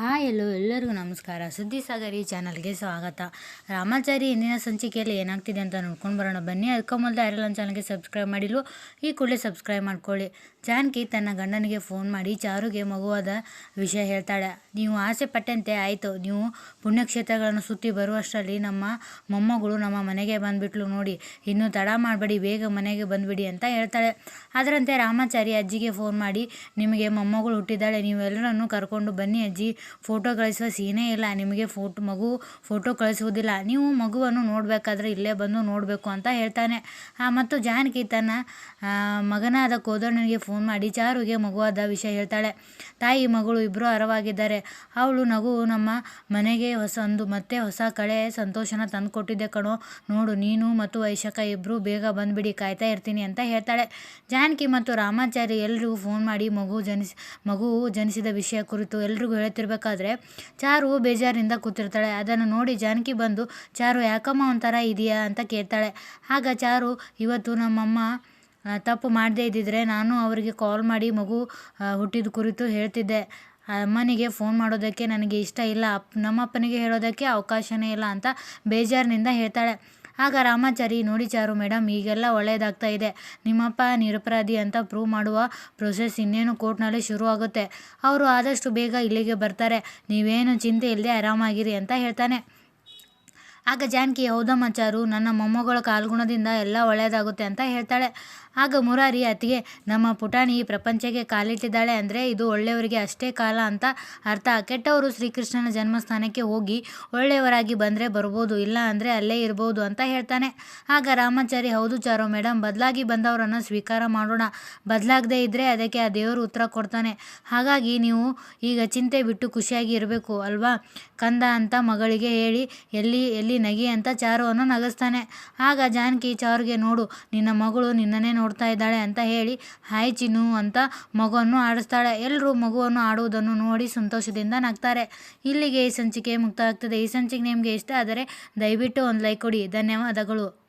Hi ಎಲ್ಲೋ ಎಲ್ಲರಿಗೂ ನಮಸ್ಕಾರ. ಸುದ್ದಿ ಸಾಗರ್ ಈ ಚಾನಲ್ಗೆ ಸ್ವಾಗತ. ರಾಮಾಚಾರಿ ಇಂದಿನ ಸಂಚಿಕೆಯಲ್ಲಿ ಏನಾಗ್ತಿದೆ ಅಂತ ನೋಡ್ಕೊಂಡು ಬರೋಣ. ಬನ್ನಿ ಅದಕ್ಕೆ ಮೊದಲು ಐರಲ್ ಚಾನಲ್ಗೆ ಸಬ್ಸ್ಕ್ರೈಬ್ ಮಾಡಿಲ್ವೋ, ಈ ಕೂಡಲೇ ಸಬ್ಸ್ಕ್ರೈಬ್ ಮಾಡ್ಕೊಳ್ಳಿ. ಜಾನಕಿ ತನ್ನ ಗಂಡನಿಗೆ ಫೋನ್ ಮಾಡಿ ಚಾರುಗೆ ಮಗುವಾದ ವಿಷಯ ಹೇಳ್ತಾಳೆ. ನೀವು ಆಸೆ ಪಟ್ಟಂತೆ, ಆಯಿತು. ನೀವು ಪುಣ್ಯಕ್ಷೇತ್ರಗಳನ್ನು ಸುತ್ತಿ ಬರುವಷ್ಟರಲ್ಲಿ ನಮ್ಮ ಮೊಮ್ಮಗಳು ನಮ್ಮ ಮನೆಗೆ ಬಂದುಬಿಟ್ಲು ನೋಡಿ. ಇನ್ನೂ ತಡ ಮಾಡಬೇಡಿ, ಬೇಗ ಮನೆಗೆ ಬಂದುಬಿಡಿ ಅಂತ ಹೇಳ್ತಾಳೆ. ಅದರಂತೆ ರಾಮಾಚಾರಿ ಅಜ್ಜಿಗೆ ಫೋನ್ ಮಾಡಿ, ನಿಮಗೆ ಮೊಮ್ಮಗಳು ಹುಟ್ಟಿದ್ದಾಳೆ, ನೀವೆಲ್ಲರನ್ನು ಕರ್ಕೊಂಡು ಬನ್ನಿ ಅಜ್ಜಿ. ಫೋಟೋ ಕಳಿಸುವ ಸೀನೇ ಇಲ್ಲ. ನಿಮಗೆ ಫೋಟೋ, ಮಗು ಫೋಟೋ ಕಳಿಸುವುದಿಲ್ಲ. ನೀವು ಮಗುವನ್ನು ನೋಡಬೇಕಾದ್ರೆ ಇಲ್ಲೇ ಬಂದು ನೋಡಬೇಕು ಅಂತ ಹೇಳ್ತಾನೆ. ಮತ್ತು ಜಾನಕಿ ತನ್ನ ಮಗನಾದ ಕೋದಣ್ಣನಿಗೆ ಫೋನ್ ಮಾಡಿ ಚಾರುಗೆ ಮಗುವಾದ ವಿಷಯ ಹೇಳ್ತಾಳೆ. ತಾಯಿ, ಮಗಳು ಇಬ್ಬರು ಅರವಾಗಿದ್ದಾರೆ. ಅವಳು ನಗು ನಮ್ಮ ಮನೆಗೆ ಹೊಸ ಒಂದು ಮತ್ತೆ ಹೊಸ ಕಳೆ ಸಂತೋಷನ ತಂದುಕೊಟ್ಟಿದ್ದೆ ಕಣೋ. ನೋಡು, ನೀನು ಮತ್ತು ವೈಶಾಖ ಇಬ್ಬರು ಬೇಗ ಬಂದುಬಿಡಿ, ಕಾಯ್ತಾ ಇರ್ತೀನಿ ಅಂತ ಹೇಳ್ತಾಳೆ. ಜಾನಕಿ ಮತ್ತು ರಾಮಾಚಾರಿ ಎಲ್ಲರಿಗೂ ಫೋನ್ ಮಾಡಿ ಮಗು ಜನಿಸಿ, ಮಗು ಜನಿಸಿದ ವಿಷಯ ಕುರಿತು ಎಲ್ರಿಗೂ ಹೇಳ್ತಿರ್ಬೇಕಾದ್ರೆ ಚಾರು ಬೇಜಾರಿಂದ ಕೂತಿರ್ತಾಳೆ. ಅದನ್ನು ನೋಡಿ ಜಾನಕಿ ಬಂದು, ಚಾರು, ಯಾಕಮ್ಮ ಒಂಥರ ಇದೆಯಾ? ಅಂತ ಕೇಳ್ತಾಳೆ. ಆಗ ಚಾರು, ಇವತ್ತು ನಮ್ಮಮ್ಮ ತಪ್ಪು ಮಾಡದೇ ಇದ್ದಿದ್ರೆ ನಾನು ಅವರಿಗೆ ಕಾಲ್ ಮಾಡಿ ಮಗು ಹುಟ್ಟಿದ ಕುರಿತು ಹೇಳ್ತಿದ್ದೆ. ಅಮ್ಮನಿಗೆ ಫೋನ್ ಮಾಡೋದಕ್ಕೆ ನನಗೆ ಇಷ್ಟ ಇಲ್ಲ. ಅಪ್, ನಮ್ಮಪ್ಪನಿಗೆ ಹೇಳೋದಕ್ಕೆ ಅವಕಾಶನೇ ಇಲ್ಲ ಅಂತ ಬೇಜಾರಿನಿಂದ ಹೇಳ್ತಾಳೆ. ಆಗ ರಾಮಾಚಾರಿ ನೋಡಿ ಚಾರು ಮೇಡಮ್ ಈಗೆಲ್ಲ ಒಳ್ಳೆಯದಾಗ್ತಾ ಇದೆ. ನಿಮ್ಮಪ್ಪ ನಿರಪರಾಧಿ ಅಂತ ಪ್ರೂವ್ ಮಾಡುವ ಪ್ರೊಸೆಸ್ ಇನ್ನೇನು ಕೋರ್ಟ್ನಲ್ಲಿ ಶುರು ಆಗುತ್ತೆ. ಅವರು ಆದಷ್ಟು ಬೇಗ ಇಲ್ಲಿಗೆ ಬರ್ತಾರೆ. ನೀವೇನು ಚಿಂತೆ ಇಲ್ಲದೆ ಆರಾಮಾಗಿರಿ ಅಂತ ಹೇಳ್ತಾನೆ. ಆಗ ಜಾನಕಿ ಹೌದಮ್ಮ ಚಾರು ನನ್ನ ಮೊಮ್ಮಗಳ ಕಾಲ್ಗುಣದಿಂದ ಎಲ್ಲ ಒಳ್ಳೆಯದಾಗುತ್ತೆ ಅಂತ ಹೇಳ್ತಾಳೆ. ಆಗ ಮುರಾರಿ ಅತಿಗೆ ನಮ್ಮ ಪುಟಾಣಿ ಪ್ರಪಂಚಕ್ಕೆ ಕಾಲಿಟ್ಟಿದ್ದಾಳೆ ಅಂದರೆ ಇದು ಒಳ್ಳೆಯವರಿಗೆ ಅಷ್ಟೇ ಕಾಲ ಅಂತ ಅರ್ಥ. ಕೆಟ್ಟವರು ಶ್ರೀಕೃಷ್ಣನ ಜನ್ಮಸ್ಥಾನಕ್ಕೆ ಹೋಗಿ ಒಳ್ಳೆಯವರಾಗಿ ಬಂದರೆ ಬರ್ಬೋದು, ಇಲ್ಲ ಅಂದರೆ ಅಲ್ಲೇ ಇರ್ಬೋದು ಅಂತ ಹೇಳ್ತಾನೆ. ಆಗ ರಾಮಾಚಾರಿ, ಹೌದು ಚಾರೋ ಮೇಡಮ್ ಬದಲಾಗಿ ಬಂದವರನ್ನು ಸ್ವೀಕಾರ ಮಾಡೋಣ. ಬದಲಾಗದೇ ಇದ್ದರೆ ಅದಕ್ಕೆ ಆ ದೇವರು ಉತ್ತರ ಕೊಡ್ತಾನೆ. ಹಾಗಾಗಿ ನೀವು ಈಗ ಚಿಂತೆ ಬಿಟ್ಟು ಖುಷಿಯಾಗಿ ಇರಬೇಕು ಅಲ್ವಾ? ಕಂದ ಅಂತ ಮಗಳಿಗೆ ಹೇಳಿ, ಎಲ್ಲಿ ಎಲ್ಲಿ ನಗಿ ಅಂತ ಚಾರುವನ್ನು ನಗಿಸ್ತಾನೆ. ಆಗ ಜಾನಕಿ, ಚಾರುಗೆ ನೋಡು, ನಿನ್ನ ಮಗಳು ನಿನ್ನನ್ನೇ ನೋಡ್ತಾ ಇದ್ದಾಳೆ ಅಂತ ಹೇಳಿ, ಹಾಯ್ ಚಿನ್ನು ಅಂತ ಮಗುವನ್ನು ಆಡಿಸ್ತಾಳೆ. ಎಲ್ಲರೂ ಮಗುವನ್ನು ಆಡುವುದನ್ನು ನೋಡಿ ಸಂತೋಷದಿಂದ ನಗ್ತಾರೆ. ಇಲ್ಲಿಗೆ ಈ ಸಂಚಿಕೆ ಮುಕ್ತ ಆಗ್ತದೆ ಈ ಸಂಚಿಕೆ ನಿಮಗೆ ಇಷ್ಟ ಆದರೆ ದಯವಿಟ್ಟು ಒಂದು ಲೈಕ್ ಕೊಡಿ. ಧನ್ಯವಾದಗಳು.